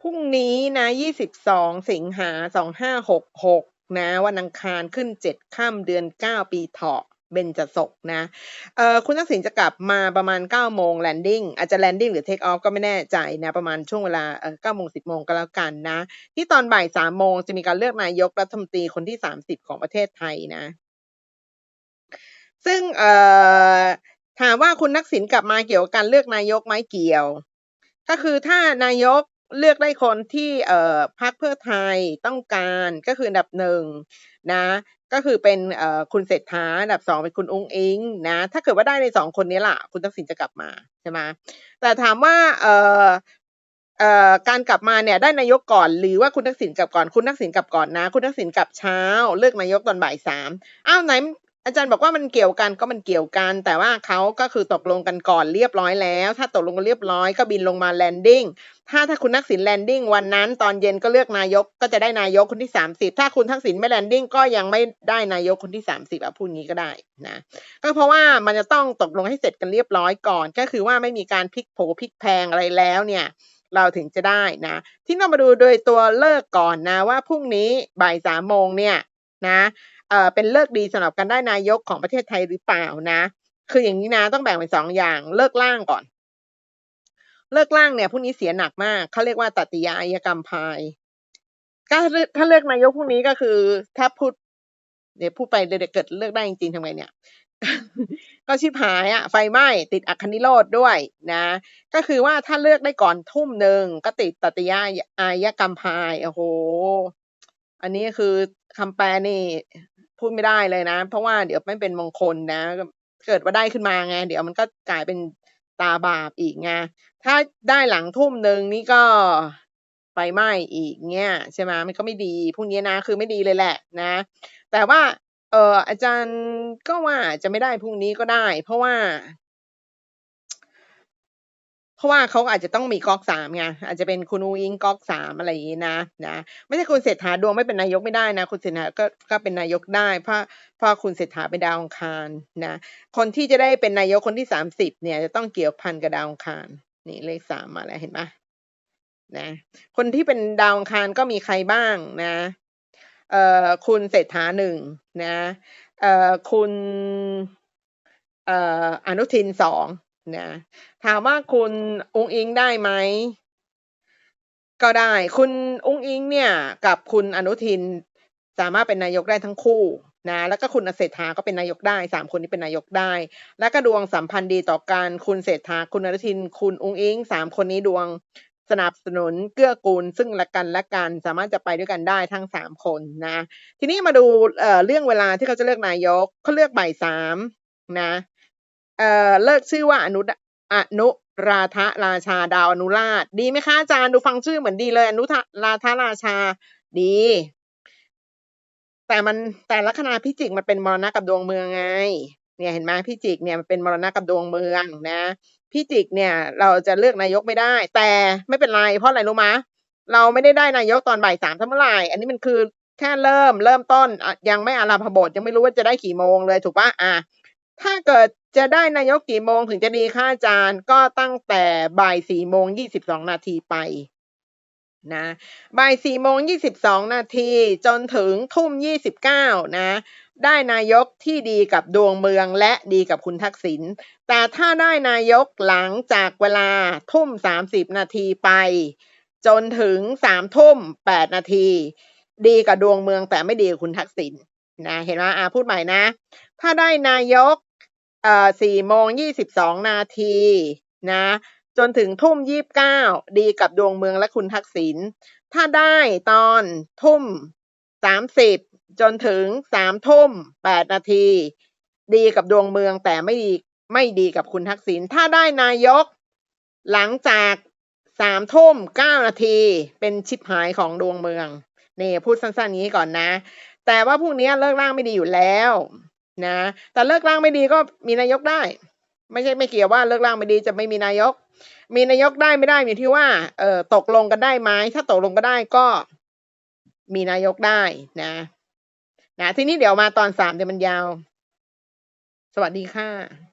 พรุ่งนี้นะ22สิงหา2566นะวันอังคารขึ้น7ค่ำเดือน9ปีเถาะเบญจะศกนะเอ่อคุณทักษิณจะกลับมาประมาณ9โมงแลนดิ้งอาจจะแลนดิ้งหรือเทคออฟก็ไม่แน่ใจนะประมาณช่วงเวลาเอ่อ9โมง10โมงก็แล้วกันนะ ที่ตอนบ่าย3โมงจะมีการเลือกนายกรัฐมนตรีคนที่ 30 ของประเทศไทยนะ ซึ่งเอ่อถามว่าคุณทักษิณกลับมาเกี่ยวกับการเลือกนายกไหมเกี่ยว ก็คือถ้านายก เลือกได้คนที่เอ่อพรรคเพื่อไทยต้องการก็คืออันดับหนึ่งนะก็คือเป็นเอ่อคุณเศรษฐาอันดับสองเป็นคุณอุ้งอิงนะถ้าเกิดว่าได้ในสองคนนี้ล่ะ คุณทักษิณจะกลับมาใช่ไหมแต่ถามว่าเอ่อเอ่อการกลับมาเนี่ยได้นายกก่อน หรือว่าคุณทักษิณกลับก่อนคุณทักษิณกลับก่อนนะ คุณทักษิณกลับเช้า เลือกนายกตอนบ่ายสามอ้าวไหน อาจารย์บอกว่ามันเกี่ยวกันก็มันเกี่ยวกัน แต่ว่าเขาก็คือตกลงกันก่อนเรียบร้อยแล้ว ถ้าตกลงกันเรียบร้อยก็บินลงมาแลนดิ้งถ้าถ้าคุณทักษิณแลนดิ้งวันนั้น ตอนเย็นก็เลือกนายกก็จะได้นายกคนที่สามสิบถ้าคุณทักษิณไม่แลนดิ้งก็ยังไม่ได้นายกคนที่สามสิบอะพูดงี้ก็ได้นะก็เพราะว่ามันจะต้องตกลงให้เสร็จกันเรียบร้อยก่อน ก็คือว่าไม่มีการพลิกโผพลิกแพงอะไรแล้วเนี่ยเราถึงจะได้นะที่เรามาดูโดยตัวเลิกก่อนนะว่าพรุ่งนี้บ่ายสามโมงเนี่ยนะ เอ่อเป็นเลิกดีสำหรับการได้นายกของประเทศไทยหรือเปล่านะ คืออย่างนี้นะต้องแบ่งเป็นสองอย่างเลิกล่างก่อน เลิกล่างเนี่ยพรุ่งนี้เสียหนักมากเขาเรียกว่าตัดติยาอายกรรมพายก็ถ้าเลือกนายกพรุ่งนี้ก็คือ ถ้าพูด เดี๋ยวพูดไปเดี๋ยวเกิดเลือกได้จริงๆทำไงเนี่ยก็ชิบหายอะไฟไหม้ติดอัคคณิโรธด้วยนะ ก็คือว่าถ้าเลือกได้ก่อนทุ่มหนึ่งก็ติดตัตยาอายกรรมพายโอ้โห อันนี้คือคำแปลนี่ พูดไม่ได้เลยนะ เพราะว่าเดี๋ยวไม่เป็นมงคลนะ เกิดว่าได้ขึ้นมาไง เดี๋ยวมันก็กลายเป็นตาบาปอีกไง ถ้าได้หลังทุ่มหนึ่งนี่ก็ไฟไหม้อีกเงี้ยใช่ไหมมันก็ไม่ดีพวกนี้นะ คือไม่ดีเลยแหละนะ แต่ว่าเอออาจารย์ก็ว่าจะไม่ได้พรุ่งนี้ก็ได้ เพราะว่า เพราะว่าเขาอาจจะต้องมีก๊อกสามไงอาจจะเป็นคุณอูอิงก๊อกสามอะไรอย่างนี้นะนะไม่ใช่คุณเศรษฐาดวงไม่เป็นนายกไม่ได้นะ คุณเศรษฐาก็ก็เป็นนายกได้ เพราะเพราะคุณเศรษฐาเป็นดาวองคารนะคนที่จะได้เป็นนายกคนที่สามสิบเนี่ยจะต้องเกี่ยวพันกับดาวองคารนี่เลขสามมาแล้วเห็นไหมนะคนที่เป็นดาวองคารก็มีใครบ้างนะเอ่อคุณเศรษฐาหนึ่งนะเอ่อคุณเอ่ออนุทินสอง นะถามว่าคุณอุ้งอิงได้ไหม ก็ได้คุณอุ้งอิงเนี่ย กับคุณอนุทินสามารถเป็นนายกได้ทั้งคู่นะแล้วก็คุณเศรษฐาก็เป็นนายกได้สามคนนี้เป็นนายกได้ แล้วก็ดวงสัมพันธ์ดีต่อกันคุณเศรษฐาคุณอนุทิน คุณอุ้งอิงสามคนนี้ดวงสนับสนุนเกื้อกูลซึ่งละกันและกันสามารถจะไปด้วยกันได้ทั้งสามคนนะ ทีนี้มาดูเเรื่องเวลาที่เขาจะเลือกนายกเขาเลือกบ่ายสามนะ เอ่อเลิกชื่อว่าอนุอนุราธราชาดาวอนุราช ดีไหมคะอาจารย์ดูฟังชื่อเหมือนดีเลยอนุราธราชาดี แต่มันแต่ลัคนาพิจิกมันเป็นมรณะกับดวงเมืองไง เนี่ยเห็นไหมพิจิกเนี่ยมันเป็นมรณะกับดวงเมืองนะพิจิกเนี่ยเราจะเลือกนายกไม่ได้ แต่ไม่เป็นไรเพราะอะไรรู้มะเราไม่ได้ได้นายกตอนบ่ายสามเท่าไหร่อันนี้มันคือแค่เริ่มเริ่มต้นยังไม่อาราพบทยังไม่รู้ว่าจะได้กี่โมงเลยถูกปะอะถ้าเกิด จะได้นายกกี่โมงถึงจะดีค่ะอาจารย์ ก็ตั้งแต่บ่ายสี่โมงยี่สิบสองนาทีไปนะบ่ายสี่โมงยี่สิบสองนาทีจนถึงทุ่มยี่สิบเก้านะ ได้นายกที่ดีกับดวงเมืองและดีกับคุณทักษิณแต่ถ้าได้นายกหลังจากเวลาทุ่มสามสิบนาทีไป จนถึงสามทุ่มแปดนาที ดีกับดวงเมืองแต่ไม่ดีกับคุณทักษิณนะเห็นไหมอาพูดใหม่นะ ถ้าได้นายก เอ่อสี่โมงยี่สิบสองนาทีนะ จนถึงทุ่มยี่บเก้าดีกับดวงเมืองและคุณทักษิณถ้าได้ตอนทุ่มสามสิบจนถึงสามทุ่มแปดนาที ดีกับดวงเมืองแต่ไม่ดีไม่ดีกับคุณทักษิณถ้าได้นายก หลังจากสามทุ่มเก้านาทีเป็นชิปหายของดวงเมืองนี่พูดสั้นๆนี้ก่อนนะ แต่ว่าพวกนี้เลิกร่างไม่ดีอยู่แล้ว นะ แต่เลิกร่างไม่ดีก็มีนายกได้ ไม่ใช่ไม่เกี่ยวว่าเลิกร่างไม่ดีจะไม่มีนายก มีนายกได้ไม่ได้อยู่ที่ว่าเออตกลงกันได้ไหมถ้าตกลงกันได้ก็มีนายกได้นะนะทีนี้เดี๋ยวมาตอนสามเดี๋ยวมันยาว สวัสดีค่ะ